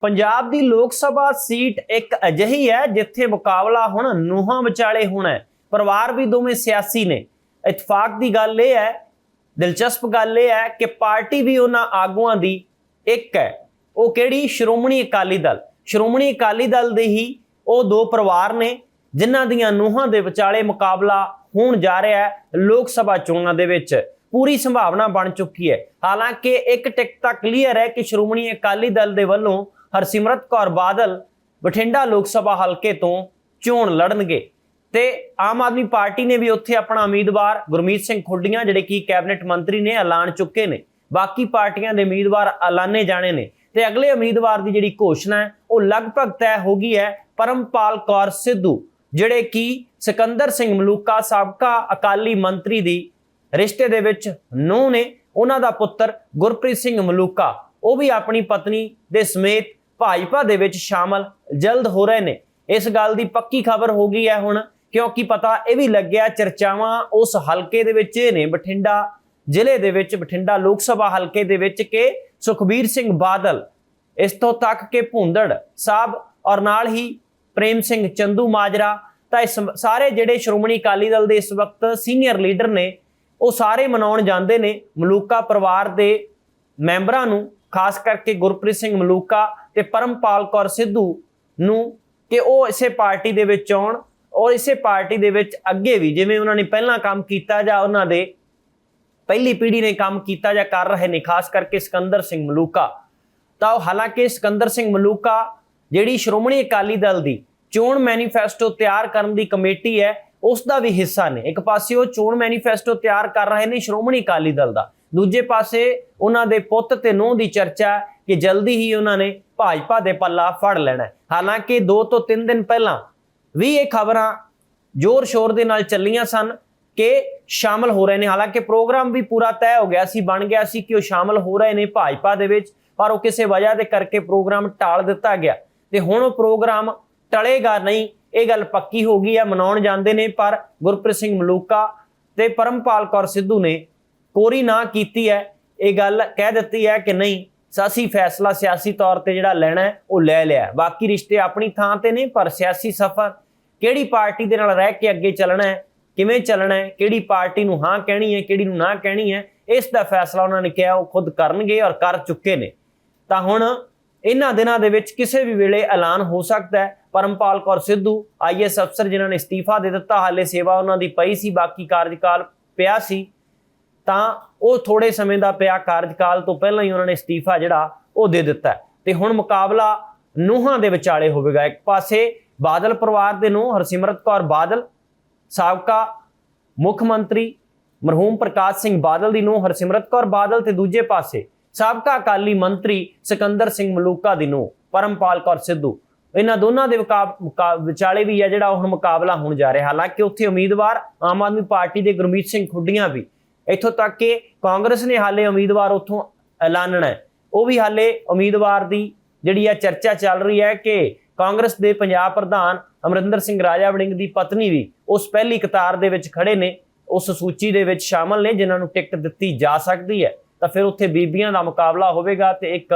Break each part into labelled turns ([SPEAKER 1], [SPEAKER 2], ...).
[SPEAKER 1] ਪੰਜਾਬ ਦੀ ਲੋਕ ਸਭਾ ਸੀਟ ਇੱਕ ਅਜਿਹੀ ਹੈ ਜਿੱਥੇ ਮੁਕਾਬਲਾ ਹੁਣ ਨੂਹਾਂ ਵਿਚਾਲੇ ਹੋਣਾ ਹੈ। ਪਰਿਵਾਰ ਵੀ ਦੋਵੇਂ ਸਿਆਸੀ ਨੇ। ਇਤਫਾਕ ਦੀ ਗੱਲ ਇਹ ਹੈ, ਦਿਲਚਸਪ ਗੱਲ ਇਹ ਹੈ ਕਿ ਪਾਰਟੀ ਵੀ ਉਹਨਾਂ ਆਗੂਆਂ ਦੀ ਇੱਕ ਹੈ। ਉਹ ਕਿਹੜੀ? ਸ਼੍ਰੋਮਣੀ ਅਕਾਲੀ ਦਲ। ਸ਼੍ਰੋਮਣੀ ਅਕਾਲੀ ਦਲ ਦੇ ਹੀ ਉਹ ਦੋ ਪਰਿਵਾਰ ਨੇ, ਜਿਨ੍ਹਾਂ ਦੀਆਂ ਨੂਹਾਂ ਦੇ ਵਿਚਾਲੇ ਮੁਕਾਬਲਾ ਹੋਣ ਜਾ ਰਿਹਾ ਹੈ ਲੋਕ ਸਭਾ ਚੋਣਾਂ ਦੇ ਵਿੱਚ। ਪੂਰੀ ਸੰਭਾਵਨਾ ਬਣ ਚੁੱਕੀ ਹੈ। ਹਾਲਾਂਕਿ ਇੱਕ ਟਿਕਟ ਤਾਂ ਕਲੀਅਰ ਹੈ ਕਿ ਸ਼੍ਰੋਮਣੀ ਅਕਾਲੀ ਦਲ ਦੇ ਵੱਲੋਂ ਹਰਸਿਮਰਤ ਕੌਰ ਬਾਦਲ ਬਠਿੰਡਾ ਲੋਕ ਸਭਾ ਹਲਕੇ ਤੋਂ ਚੋਣ ਲੜਨਗੇ ਤੇ ਆਮ ਆਦਮੀ ਪਾਰਟੀ ਨੇ ਵੀ ਉੱਥੇ ਆਪਣਾ ਉਮੀਦਵਾਰ ਗੁਰਮੀਤ ਸਿੰਘ ਖੁੱਡੀਆਂ, ਜਿਹੜੇ ਕਿ ਕੈਬਨਿਟ ਮੰਤਰੀ ਨੇ, ਐਲਾਨ ਚੁੱਕੇ ਨੇ। ਬਾਕੀ ਪਾਰਟੀਆਂ ਦੇ ਉਮੀਦਵਾਰ ਐਲਾਨੇ ਜਾਣੇ ਨੇ ਤੇ ਅਗਲੇ ਉਮੀਦਵਾਰ ਦੀ ਜਿਹੜੀ ਘੋਸ਼ਣਾ ਹੈ, ਉਹ ਲਗਭਗ ਤੈਅ ਹੋ ਗਈ ਹੈ। ਪਰਮਪਾਲ ਕੌਰ ਸਿੱਧੂ, ਜਿਹੜੇ ਕਿ ਸਿਕੰਦਰ ਸਿੰਘ ਮਲੂਕਾ ਸਾਬਕਾ ਅਕਾਲੀ ਮੰਤਰੀ ਦੀ ਰਿਸ਼ਤੇ ਦੇ ਵਿੱਚ ਨੂੰ ਨੇ, ਉਹਨਾਂ ਦਾ ਪੁੱਤਰ ਗੁਰਪ੍ਰੀਤ ਸਿੰਘ ਮਲੂਕਾ, ਉਹ ਵੀ ਆਪਣੀ ਪਤਨੀ ਦੇ ਸਮੇਤ ਭਾਜਪਾ ਦੇ ਵਿੱਚ ਸ਼ਾਮਲ ਜਲਦ ਹੋ ਰਹੇ ਨੇ। ਇਸ ਗੱਲ ਦੀ ਪੱਕੀ ਖਬਰ ਹੋ ਗਈ ਹੈ ਹੁਣ, ਕਿਉਂਕਿ ਪਤਾ ਇਹ ਵੀ ਲੱਗਿਆ ਚਰਚਾਵਾਂ ਉਸ ਹਲਕੇ ਦੇ ਵਿੱਚ ਨੇ, ਬਠਿੰਡਾ ਜ਼ਿਲ੍ਹੇ ਦੇ ਵਿੱਚ, ਬਠਿੰਡਾ ਲੋਕ ਸਭਾ ਹਲਕੇ ਦੇ ਵਿੱਚ ਕਿ ਸੁਖਬੀਰ ਸਿੰਘ ਬਾਦਲ, ਇਸ ਤੋਂ ਤੱਕ ਕਿ ਭੁੰਦੜ ਸਾਹਿਬ ਔਰ ਨਾਲ ਹੀ ਪ੍ਰੇਮ ਸਿੰਘ ਚੰਦੂ ਮਾਜਰਾ, ਤਾਂ ਇਸ ਸਾਰੇ ਜਿਹੜੇ ਸ਼੍ਰੋਮਣੀ ਅਕਾਲੀ ਦਲ ਦੇ ਇਸ ਵਕਤ ਸੀਨੀਅਰ ਲੀਡਰ ਨੇ, ਉਹ ਸਾਰੇ ਮਨਾਉਣ ਜਾਂਦੇ ਨੇ ਮਲੂਕਾ ਪਰਿਵਾਰ ਦੇ ਮੈਂਬਰਾਂ ਨੂੰ, ਖਾਸ ਕਰਕੇ ਗੁਰਪ੍ਰੀਤ ਸਿੰਘ ਮਲੂਕਾ ਤੇ ਪਰਮਪਾਲ ਕੌਰ ਸਿੱਧੂ ਨੂੰ ਕਿ ਉਹ ਇਸੇ ਪਾਰਟੀ ਦੇ ਵਿੱਚ ਆਉਣ ਔਰ ਇਸੇ ਪਾਰਟੀ ਦੇ ਵਿੱਚ ਅੱਗੇ ਵੀ ਜਿਵੇਂ ਉਹਨਾਂ ਨੇ ਪਹਿਲਾਂ ਕੰਮ ਕੀਤਾ ਜਾਂ ਉਹਨਾਂ ਦੇ ਪਹਿਲੀ ਪੀੜ੍ਹੀ ਨੇ ਕੰਮ ਕੀਤਾ ਜਾਂ ਕਰ ਰਹੇ ਨੇ, ਖਾਸ ਕਰਕੇ ਸਿਕੰਦਰ ਸਿੰਘ ਮਲੂਕਾ। ਤਾਂ ਉਹ ਹਾਲਾਂਕਿ ਸਿਕੰਦਰ ਸਿੰਘ ਮਲੂਕਾ ਜਿਹੜੀ ਸ਼੍ਰੋਮਣੀ ਅਕਾਲੀ ਦਲ ਦੀ ਚੋਣ ਮੈਨੀਫੈਸਟੋ ਤਿਆਰ ਕਰਨ ਦੀ ਕਮੇਟੀ ਹੈ, ਉਸ ਦਾ ਵੀ ਹਿੱਸਾ ਨੇ। ਇੱਕ ਪਾਸੇ ਉਹ ਚੋਣ ਮੈਨੀਫੈਸਟੋ ਤਿਆਰ ਕਰ ਰਹੇ ਨੇ ਸ਼੍ਰੋਮਣੀ ਅਕਾਲੀ ਦਲ ਦਾ। ਦੂਜੇ ਪਾਸੇ ਉਹਨਾਂ ਦੇ ਪੁੱਤ ਤੇ ਨੂੰਹ ਦੀ ਚਰਚਾ ਕਿ ਜਲਦੀ ਹੀ ਉਹਨਾਂ ਨੇ ਭਾਜਪਾ ਦੇ ਪੱਲਾ ਫੜ ਲੈਣਾ ਹਾਲਾਂਕਿ 2 ਤੋਂ 3 ਦਿਨ ਪਹਿਲਾਂ ਵੀ ਇਹ ਖਬਰਾਂ ਜ਼ੋਰ ਸ਼ੋਰ ਦੇ ਨਾਲ ਚੱਲੀਆਂ ਸਨ ਕਿ ਸ਼ਾਮਲ ਹੋ ਰਹੇ ਨੇ। ਹਾਲਾਂਕਿ ਪ੍ਰੋਗਰਾਮ ਵੀ ਪੂਰਾ ਤੈਅ ਹੋ ਗਿਆ ਸੀ, ਬਣ ਗਿਆ ਸੀ ਕਿ ਉਹ ਸ਼ਾਮਲ ਹੋ ਰਹੇ ਨੇ ਭਾਜਪਾ ਦੇ ਵਿੱਚ, ਪਰ ਉਹ ਕਿਸੇ ਵਜ੍ਹਾ ਦੇ ਕਰਕੇ ਪ੍ਰੋਗਰਾਮ ਟਾਲ ਦਿੱਤਾ ਗਿਆ। ਤੇ ਹੁਣ ਉਹ ਪ੍ਰੋਗਰਾਮ ਟਲੇਗਾ ਨਹੀਂ, ਇਹ ਗੱਲ ਪੱਕੀ ਹੋ ਗਈ ਹੈ ਮਨਾਉਣ ਜਾਂਦੇ ਨੇ, ਪਰ ਗੁਰਪ੍ਰੀਤ ਸਿੰਘ ਮਲੂਕਾ ਤੇ ਪਰਮਪਾਲ ਕੌਰ ਸਿੱਧੂ ਨੇ ਕੋਰੀ ਨਾ ਕੀਤੀ ਹੈ। ਇਹ ਗੱਲ ਕਹਿ ਦਿੱਤੀ ਹੈ ਕਿ ਨਹੀਂ ਸਾਸੀ ਫੈਸਲਾ ਸਿਆਸੀ ਤੌਰ ਤੇ ਜਿਹੜਾ ਲੈਣਾ ਹੈ, ਉਹ ਲੈ ਲਿਆ ਬਾਕੀ ਰਿਸ਼ਤੇ ਆਪਣੀ ਥਾਂ ਤੇ ਨੇ, ਪਰ ਸਿਆਸੀ ਸਫ਼ਰ ਕਿਹੜੀ ਪਾਰਟੀ ਦੇ ਨਾਲ ਰਹਿ ਕੇ ਅੱਗੇ ਚੱਲਣਾ ਹੈ, ਕਿਵੇਂ ਚੱਲਣਾ ਹੈ, ਕਿਹੜੀ ਪਾਰਟੀ ਨੂੰ ਹਾਂ ਕਹਿਣੀ ਹੈ, ਕਿਹੜੀ ਨੂੰ ਨਾ ਕਹਿਣੀ ਹੈ, ਇਸ ਦਾ ਫੈਸਲਾ ਉਹਨਾਂ ਨੇ ਕਿਹਾ, ਉਹ ਖੁਦ ਕਰਨਗੇ ਔਰ ਕਰ ਚੁੱਕੇ ਨੇ। ਤਾਂ ਹੁਣ ਇਹਨਾਂ ਦਿਨਾਂ ਦੇ ਵਿੱਚ ਕਿਸੇ ਵੀ ਵੇਲੇ ਐਲਾਨ ਹੋ ਸਕਦਾ ਹੈ। ਪਰਮਪਾਲ ਕੌਰ ਸਿੱਧੂ ਆਈਐਸ ਅਫਸਰ ਜਿਨ੍ਹਾਂ ਨੇ ਅਸਤੀਫਾ ਦੇ ਦਿੱਤਾ, ਹਾਲੇ ਸੇਵਾ ਉਹਨਾਂ ਦੀ ਪਈ ਸੀ, ਬਾਕੀ ਕਾਰਜਕਾਲ ਪਿਆ ਸੀ। ਤਾਂ ਉਹ ਥੋੜੇ ਸਮੇਂ ਦਾ ਪਿਆ ਕਾਰਜਕਾਲ ਤੋਂ ਪਹਿਲਾਂ ਹੀ ਉਹਨਾਂ ਨੇ ਅਸਤੀਫਾ ਜਿਹੜਾ ਉਹ ਦੇ ਦਿੱਤਾ ਤੇ ਹੁਣ ਮੁਕਾਬਲਾ ਨੂਹਾਂ ਦੇ ਵਿਚਾਲੇ ਹੋਵੇਗਾ। ਇੱਕ ਪਾਸੇ ਬਾਦਲ ਪਰਿਵਾਰ ਦੇ ਨੂੰ ਹਰਸਿਮਰਤ ਕੌਰ ਬਾਦਲ, ਸਾਬਕਾ ਮੁੱਖ ਮੰਤਰੀ ਮਰਹੂਮ ਪ੍ਰਕਾਸ਼ ਸਿੰਘ ਬਾਦਲ ਦੀ ਨੂੰ ਹਰਸਿਮਰਤ ਕੌਰ ਬਾਦਲ ਤੇ ਦੂਜੇ ਪਾਸੇ ਸਾਬਕਾ ਅਕਾਲੀ ਮੰਤਰੀ ਸਿਕੰਦਰ ਸਿੰਘ ਮਲੂਕਾ ਦੀ ਨੂੰ ਪਰਮਪਾਲ ਕੌਰ ਸਿੱਧੂ। ਇਹਨਾਂ ਦੋਨਾਂ ਦੇ ਵਿਚਾਲੇ ਵੀ ਹੈ ਜਿਹੜਾ ਹੁਣ ਮੁਕਾਬਲਾ ਹੋਣ ਜਾ ਰਿਹਾ। ਹਾਲਾਂਕਿ ਉੱਥੇ ਉਮੀਦਵਾਰ ਆਮ ਆਦਮੀ ਪਾਰਟੀ ਦੇ ਗੁਰਮੀਤ ਸਿੰਘ ਖੁੱਡੀਆਂ ਵੀ ਇੱਥੋਂ ਤੱਕ ਕਿ ਕਾਂਗਰਸ ਨੇ ਹਾਲੇ ਉਮੀਦਵਾਰ ਉੱਥੋਂ ਐਲਾਨਣਾ ਉਹ ਵੀ ਹਾਲੇ ਉਮੀਦਵਾਰ ਦੀ ਜਿਹੜੀ ਆ ਚਰਚਾ ਚੱਲ ਰਹੀ ਹੈ ਕਿ ਕਾਂਗਰਸ ਦੇ ਪੰਜਾਬ ਪ੍ਰਧਾਨ ਅਮਰਿੰਦਰ ਸਿੰਘ ਰਾਜਾ ਵੜਿੰਗ ਦੀ ਪਤਨੀ ਵੀ ਉਸ ਪਹਿਲੀ ਕਤਾਰ ਦੇ ਵਿੱਚ ਖੜੇ ਨੇ, ਉਸ ਸੂਚੀ ਦੇ ਵਿੱਚ ਸ਼ਾਮਲ ਨੇ, ਜਿਨ੍ਹਾਂ ਨੂੰ ਟਿਕਟ ਦਿੱਤੀ ਜਾ ਸਕਦੀ ਹੈ। ਤਾਂ ਫਿਰ ਉੱਥੇ ਬੀਬੀਆਂ ਦਾ ਮੁਕਾਬਲਾ ਹੋਵੇਗਾ ਤੇ ਇੱਕ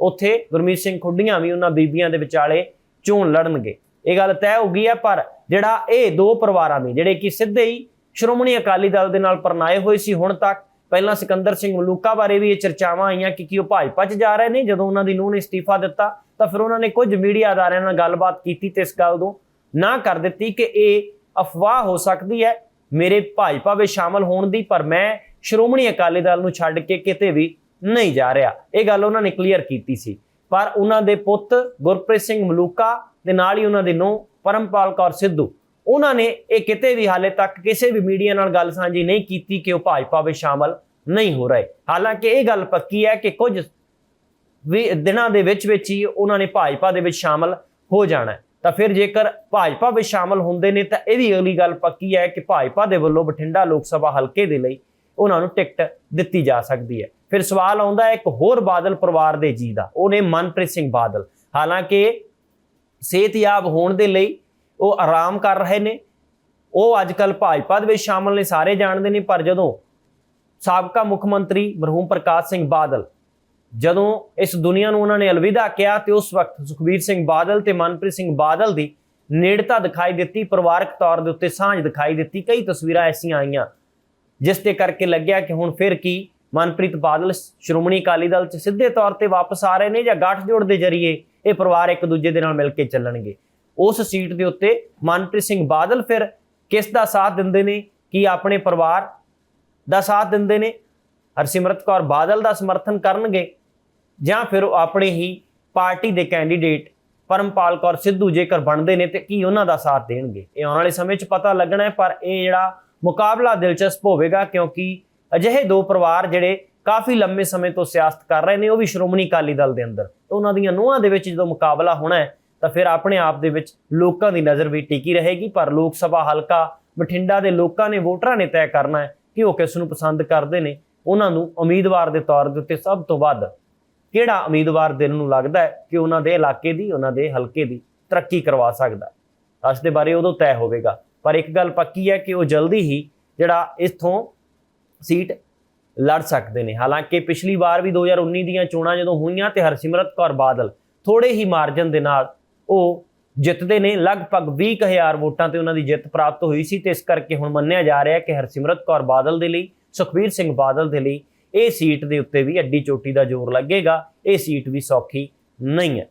[SPEAKER 1] ਉੱਥੇ ਗੁਰਮੀਤ ਸਿੰਘ ਖੁੱਡੀਆਂ ਵੀ ਉਹਨਾਂ ਬੀਬੀਆਂ ਦੇ ਵਿਚਾਲੇ ਚੋਣ ਲੜਨਗੇ। ਇਹ ਗੱਲ ਤੈਅ ਹੋ ਗਈ ਹੈ, ਪਰ ਜਿਹੜਾ ਇਹ ਦੋ ਪਰਿਵਾਰਾਂ ਦੇ, ਜਿਹੜੇ ਕਿ ਸਿੱਧੇ ਹੀ ਸ਼੍ਰੋਮਣੀ ਅਕਾਲੀ ਦਲ ਦੇ ਨਾਲ ਪਰਨਾਏ ਹੋਏ ਸੀ। ਹੁਣ ਤੱਕ ਪਹਿਲਾਂ ਸਿਕੰਦਰ ਸਿੰਘ ਮਲੂਕਾ ਬਾਰੇ ਵੀ ਇਹ ਚਰਚਾਵਾਂ ਆਈਆਂ ਕਿ ਕੀ ਉਹ ਭਾਜਪਾ 'ਚ ਜਾ ਰਹੇ ਨੇ। ਜਦੋਂ ਉਹਨਾਂ ਦੀ ਨੂੰਹ ਨੇ ਇਸਤੀਫਾ ਦਿੱਤਾ, ਤਾਂ ਫਿਰ ਉਹਨਾਂ ਨੇ ਕੁਝ ਮੀਡੀਆ ਅਦਾਰਿਆਂ ਨਾਲ ਗੱਲਬਾਤ ਕੀਤੀ ਤੇ ਇਸ ਗੱਲ ਤੋਂ ਨਾ ਕਰ ਦਿੱਤੀ ਕਿ ਇਹ ਅਫਵਾਹ ਹੋ ਸਕਦੀ ਹੈ, ਮੇਰੇ ਭਾਜਪਾ ਵਿੱਚ ਸ਼ਾਮਲ ਹੋਣ ਦੀ, ਪਰ ਮੈਂ ਸ਼੍ਰੋਮਣੀ ਅਕਾਲੀ ਦਲ ਨੂੰ ਛੱਡ ਕੇ ਕਿਤੇ ਵੀ ਨਹੀਂ ਜਾ ਰਿਹਾ। ਇਹ ਗੱਲ ਉਹਨਾਂ ਨੇ ਕਲੀਅਰ ਕੀਤੀ ਸੀ। ਪਰ ਉਹਨਾਂ ਦੇ ਪੁੱਤ ਗੁਰਪ੍ਰੀਤ ਸਿੰਘ ਮਲੂਕਾ ਦੇ ਨਾਲ ਹੀ ਉਹਨਾਂ ਦੇ ਨੂੰਹ ਪਰਮਪਾਲ ਕੌਰ ਸਿੱਧੂ ਉਹਨਾਂ ਨੇ ਇਹ ਕਿਤੇ ਵੀ ਹਾਲੇ ਤੱਕ ਕਿਸੇ ਵੀ ਮੀਡੀਆ ਨਾਲ ਗੱਲ ਸਾਂਝੀ ਨਹੀਂ ਕੀਤੀ ਕਿ ਉਹ ਭਾਜਪਾ ਵਿੱਚ ਸ਼ਾਮਲ ਨਹੀਂ ਹੋ ਰਹੇ। ਹਾਲਾਂਕਿ ਇਹ ਗੱਲ ਪੱਕੀ ਹੈ ਕਿ ਕੁਝ ਵੀ ਦਿਨਾਂ ਦੇ ਵਿੱਚ ਵਿੱਚ ਹੀ ਉਹਨਾਂ ਨੇ ਭਾਜਪਾ ਦੇ ਵਿੱਚ ਸ਼ਾਮਲ ਹੋ ਜਾਣਾ ਤਾਂ ਫਿਰ ਜੇਕਰ ਭਾਜਪਾ ਵਿੱਚ ਸ਼ਾਮਲ ਹੁੰਦੇ ਨੇ ਤਾਂ ਇਹ ਵੀ ਅਗਲੀ ਗੱਲ ਪੱਕੀ ਹੈ ਕਿ ਭਾਜਪਾ ਦੇ ਵੱਲੋਂ ਬਠਿੰਡਾ ਲੋਕ ਸਭਾ ਹਲਕੇ ਦੇ ਲਈ ਉਹਨਾਂ ਨੂੰ ਟਿਕਟ ਦਿੱਤੀ ਜਾ ਸਕਦੀ ਹੈ। ਫਿਰ ਸਵਾਲ ਆਉਂਦਾ ਹੈ ਇੱਕ ਹੋਰ ਬਾਦਲ ਪਰਿਵਾਰ ਦੇ ਜੀ ਦਾ ਉਹਨੇ ਮਨਪ੍ਰੀਤ ਸਿੰਘ ਬਾਦਲ। ਹਾਲਾਂਕਿ ਸਿਹਤਯਾਬ ਹੋਣ ਦੇ ਲਈ ਉਹ ਆਰਾਮ ਕਰ ਰਹੇ ਨੇ। ਉਹ ਅੱਜ ਕੱਲ ਭਾਜਪਾ ਦੇ ਵਿੱਚ ਸ਼ਾਮਲ ਨੇ, ਸਾਰੇ ਜਾਣਦੇ ਨੇ, ਪਰ ਜਦੋਂ ਸਾਬਕਾ ਮੁੱਖ ਮੰਤਰੀ ਮਰਹੂਮ ਪ੍ਰਕਾਸ਼ ਸਿੰਘ ਬਾਦਲ, ਜਦੋਂ ਇਸ ਦੁਨੀਆ ਨੂੰ ਉਹਨਾਂ ਨੇ ਅਲਵਿਦਾ ਕਿਹਾ ਤੇ ਉਸ ਵਕਤ ਸੁਖਬੀਰ ਸਿੰਘ ਬਾਦਲ ਤੇ ਮਨਪ੍ਰੀਤ ਸਿੰਘ ਬਾਦਲ ਦੀ ਨੇੜਤਾ ਦਿਖਾਈ ਦਿੱਤੀ, ਪਰਿਵਾਰਕ ਤੌਰ ਦੇ ਉੱਤੇ ਸਾਂਝ ਦਿਖਾਈ ਦਿੱਤੀ, ਕਈ ਤਸਵੀਰਾਂ ਐਸੀਆਂ ਆਈਆਂ, ਜਿਸ ਤੇ ਕਰਕੇ ਲੱਗਿਆ ਕਿ ਹੁਣ ਫਿਰ ਕੀ ਮਨਪ੍ਰੀਤ ਬਾਦਲ ਸ਼੍ਰੋਮਣੀ ਅਕਾਲੀ ਦਲ 'ਚ ਸਿੱਧੇ ਤੌਰ ਤੇ ਵਾਪਸ ਆ ਰਹੇ ਨੇ ਜਾਂ ਗੱਠਜੋੜ ਦੇ ਜ਼ਰੀਏ ਇਹ ਪਰਿਵਾਰ ਇੱਕ ਦੂਜੇ ਦੇ ਨਾਲ ਮਿਲ ਕੇ ਚੱਲਣਗੇ। ਉਸ ਸੀਟ ਦੇ ਉੱਤੇ ਮਨਪ੍ਰੀਤ ਸਿੰਘ ਬਾਦਲ ਫਿਰ ਕਿਸ ਦਾ ਸਾਥ ਦਿੰਦੇ ਨੇ? ਕੀ ਆਪਣੇ ਪਰਿਵਾਰ ਦਾ ਸਾਥ ਦਿੰਦੇ ਨੇ? ਹਰਸਿਮਰਤ ਕੌਰ ਬਾਦਲ ਦਾ ਸਮਰਥਨ ਕਰਨਗੇ ਜਾਂ ਫਿਰ ਉਹ ਆਪਣੇ ਹੀ ਪਾਰਟੀ ਦੇ ਕੈਂਡੀਡੇਟ ਪਰਮਪਾਲ ਕੌਰ ਸਿੱਧੂ ਜੇਕਰ ਬਣਦੇ ਨੇ ਤੇ ਕੀ ਉਹਨਾਂ ਦਾ ਸਾਥ ਦੇਣਗੇ? ਇਹ ਆਉਣ ਵਾਲੇ ਸਮੇਂ 'ਚ ਪਤਾ ਲੱਗਣਾ ਹੈ, ਪਰ ਇਹ ਜਿਹੜਾ ਮੁਕਾਬਲਾ ਦਿਲਚਸਪ ਹੋਵੇਗਾ ਕਿਉਂਕਿ ਅਜਿਹੇ ਦੋ ਪਰਿਵਾਰ ਜਿਹੜੇ ਕਾਫੀ ਲੰਮੇ ਸਮੇਂ ਤੋਂ ਸਿਆਸਤ ਕਰ ਰਹੇ ਨੇ, ਉਹ ਵੀ ਸ਼੍ਰੋਮਣੀ ਅਕਾਲੀ ਦਲ ਦੇ ਅੰਦਰ। ਉਹਨਾਂ ਦੀਆਂ ਨੂੰਹਾਂ ਦੇ ਵਿੱਚ ਜਦੋਂ ਮੁਕਾਬਲਾ ਹੋਣਾ ਹੈ ਤਾਂ ਫਿਰ ਆਪਣੇ ਆਪ ਦੇ ਵਿੱਚ ਲੋਕਾਂ ਦੀ ਨਜ਼ਰ ਵੀ ਟਿਕੀ ਰਹੇਗੀ, ਪਰ ਲੋਕ ਸਭਾ ਹਲਕਾ ਬਠਿੰਡਾ ਦੇ ਲੋਕਾਂ ਨੇ ਵੋਟਰਾਂ ਨੇ ਤੈਅ ਕਰਨਾ ਹੈ ਕਿ ਉਹ ਕਿਸ ਨੂੰ ਪਸੰਦ ਕਰਦੇ ਨੇ। ਉਹਨਾਂ ਨੂੰ ਉਮੀਦਵਾਰ ਦੇ ਤੌਰ ਦੇ ਉੱਤੇ ਸਭ ਤੋਂ ਵੱਧ ਕਿਹੜਾ ਉਮੀਦਵਾਰ ਦਿਲ ਨੂੰ ਲੱਗਦਾ ਹੈ ਕਿ ਉਹਨਾਂ ਦੇ ਇਲਾਕੇ ਦੀ, ਉਹਨਾਂ ਦੇ ਹਲਕੇ ਦੀ ਤਰੱਕੀ ਕਰਵਾ ਸਕਦਾ ਇਸ ਦੇ ਬਾਰੇ ਉਦੋਂ ਤੈਅ ਹੋਵੇਗਾ। ਪਰ ਇੱਕ ਗੱਲ ਪੱਕੀ ਹੈ ਕਿ ਉਹ ਜਲਦੀ ਹੀ ਜਿਹੜਾ ਇਥੋਂ ਸੀਟ ਲੜ ਸਕਦੇ ਨੇ। ਹਾਲਾਂਕਿ ਪਿਛਲੀ ਵਾਰ ਵੀ 2019 ਦੀਆਂ ਚੋਣਾਂ ਜਦੋਂ ਹੋਈਆਂ ਤੇ ਹਰਸਿਮਰਤ ਕੌਰ ਬਾਦਲ ਥੋੜੇ ਹੀ ਮਾਰਜਨ ਦੇ ਨਾਲ ਉਹ ਜਿੱਤਦੇ ਨੇ, ਲਗਭਗ 20000 ਵੋਟਾਂ ਤੇ ਉਹਨਾਂ ਦੀ ਜਿੱਤ ਪ੍ਰਾਪਤ ਹੋਈ ਸੀ ਤੇ ਇਸ ਕਰਕੇ ਹੁਣ ਮੰਨਿਆ ਜਾ ਰਿਹਾ ਹੈ ਕਿ ਹਰਸਿਮਰਤ ਕੌਰ ਬਾਦਲ ਦੇ ਲਈ, ਸੁਖਬੀਰ ਸਿੰਘ ਬਾਦਲ ਦੇ ਲਈ ਇਹ ਸੀਟ ਦੇ ਉੱਤੇ ਵੀ ਅੱਡੀ ਚੋਟੀ ਦਾ ਜ਼ੋਰ ਲੱਗੇਗਾ, ਇਹ ਸੀਟ ਵੀ ਸੌਖੀ ਨਹੀਂ ਹੈ।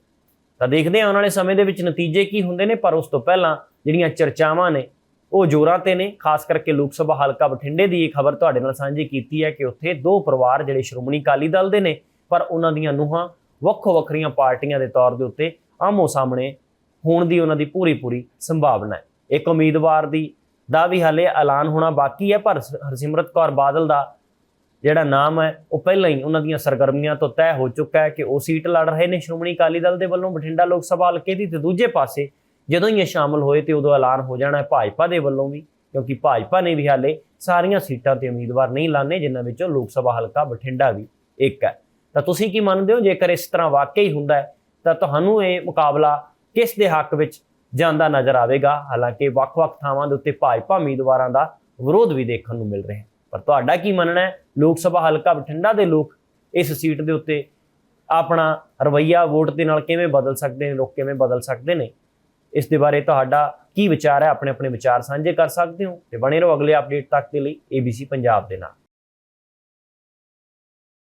[SPEAKER 1] ਤਾਂ ਦੇਖਦੇ ਹਾਂ ਆਉਣ ਵਾਲੇ ਸਮੇਂ ਦੇ ਵਿੱਚ ਨਤੀਜੇ ਕੀ ਹੁੰਦੇ ਨੇ, ਪਰ ਉਸ ਤੋਂ ਪਹਿਲਾਂ ਜਿਹੜੀਆਂ ਚਰਚਾਵਾਂ ਨੇ, ਉਹ ਜ਼ੋਰਾਂ ਤੇ ਨੇ, ਖਾਸ ਕਰਕੇ ਲੋਕ ਸਭਾ ਹਲਕਾ ਬਠਿੰਡੇ ਦੀ ਇਹ ਖਬਰ ਤੁਹਾਡੇ ਨਾਲ ਸਾਂਝੀ ਕੀਤੀ ਹੈ ਕਿ ਉੱਥੇ ਦੋ ਪਰਿਵਾਰ ਜਿਹੜੇ ਸ਼੍ਰੋਮਣੀ ਅਕਾਲੀ ਦਲ ਦੇ ਨੇ, ਪਰ ਉਹਨਾਂ ਦੀਆਂ ਨੂੰਹਾਂ ਵੱਖੋ ਵੱਖਰੀਆਂ ਪਾਰਟੀਆਂ ਦੇ ਤੌਰ ਦੇ ਉੱਤੇ ਆਮੋ ਸਾਹਮਣੇ ਹੋਣ ਦੀ ਉਹਨਾਂ ਦੀ ਪੂਰੀ ਪੂਰੀ ਸੰਭਾਵਨਾ ਹੈ। ਇੱਕ ਉਮੀਦਵਾਰ ਦੀ ਦਾ ਵੀ ਹਾਲੇ ਐਲਾਨ ਹੋਣਾ ਬਾਕੀ ਹੈ, ਪਰ ਹਰਸਿਮਰਤ ਕੌਰ ਬਾਦਲ ਦਾ ਜਿਹੜਾ ਨਾਮ ਹੈ, ਉਹ ਪਹਿਲਾਂ ਹੀ ਉਹਨਾਂ ਦੀਆਂ ਸਰਗਰਮੀਆਂ ਤੋਂ ਤੈਅ ਹੋ ਚੁੱਕਾ ਹੈ ਕਿ ਉਹ ਸੀਟ ਲੜ ਰਹੇ ਨੇ। ਸ਼੍ਰੋਮਣੀ ਅਕਾਲੀ ਦਲ ਦੇ ਵੱਲੋਂ ਬਠਿੰਡਾ ਲੋਕ ਸਭਾ ਹਲਕੇ ਦੀ ਤੇ ਦੂਜੇ ਪਾਸੇ ਜਦੋਂ ਹੀ ਇਹ ਸ਼ਾਮਲ ਹੋਏ ਤੇ ਉਦੋਂ ਐਲਾਨ ਹੋ ਜਾਣਾ ਹੈ ਭਾਜਪਾ ਦੇ ਵੱਲੋਂ ਵੀ, ਕਿਉਂਕਿ ਭਾਜਪਾ ਨੇ ਵੀ ਹਾਲੇ ਸਾਰੀਆਂ ਸੀਟਾਂ ਤੇ ਉਮੀਦਵਾਰ ਨਹੀਂ ਲਾਣੇ ਜਿਨ੍ਹਾਂ ਵਿੱਚੋਂ ਲੋਕ ਸਭਾ ਹਲਕਾ ਬਠਿੰਡਾ ਵੀ ਇੱਕ ਹੈ। ਤਾਂ ਤੁਸੀਂ ਕੀ ਮੰਨਦੇ ਹੋ? ਜੇਕਰ ਇਸ ਤਰ੍ਹਾਂ ਵਾਕਈ ਹੁੰਦਾ ਹੈ ਤਾਂ ਤੁਹਾਨੂੰ ਇਹ ਮੁਕਾਬਲਾ ਕਿਸ ਦੇ ਹੱਕ ਵਿੱਚ ਜਾਂਦਾ ਨਜ਼ਰ ਆਵੇਗਾ? ਹਾਲਾਂਕਿ ਵੱਖ-ਵੱਖ ਥਾਵਾਂ ਦੇ ਉੱਤੇ ਭਾਜਪਾ ਉਮੀਦਵਾਰਾਂ ਦਾ ਵਿਰੋਧ ਵੀ ਦੇਖਣ ਨੂੰ ਮਿਲ ਰਿਹਾ ਹੈ। ਪਰ ਤੁਹਾਡਾ ਕੀ ਮੰਨਣਾ ਹੈ? ਲੋਕ ਸਭਾ ਹਲਕਾ ਬਠਿੰਡਾ ਦੇ ਲੋਕ ਇਸ ਸੀਟ ਦੇ ਉੱਤੇ ਆਪਣਾ ਰਵਈਆ ਵੋਟ ਦੇ ਨਾਲ ਕਿਵੇਂ ਬਦਲ ਸਕਦੇ ਨੇ, ਲੋਕ ਕਿਵੇਂ ਬਦਲ ਸਕਦੇ ਨੇ? ਇਸ ਦੇ ਬਾਰੇ ਤੁਹਾਡਾ ਕੀ ਵਿਚਾਰ ਹੈ? ਆਪਣੇ ਆਪਣੇ ਵਿਚਾਰ ਸਾਂਝੇ ਕਰ ਸਕਦੇ ਹੋ ਤੇ ਬਣੇ ਰਹੋ ਅਗਲੇ ਅਪਡੇਟ ਤੱਕ ਦੇ ਲਈ ABC ਪੰਜਾਬ ਦੇ ਨਾਲ।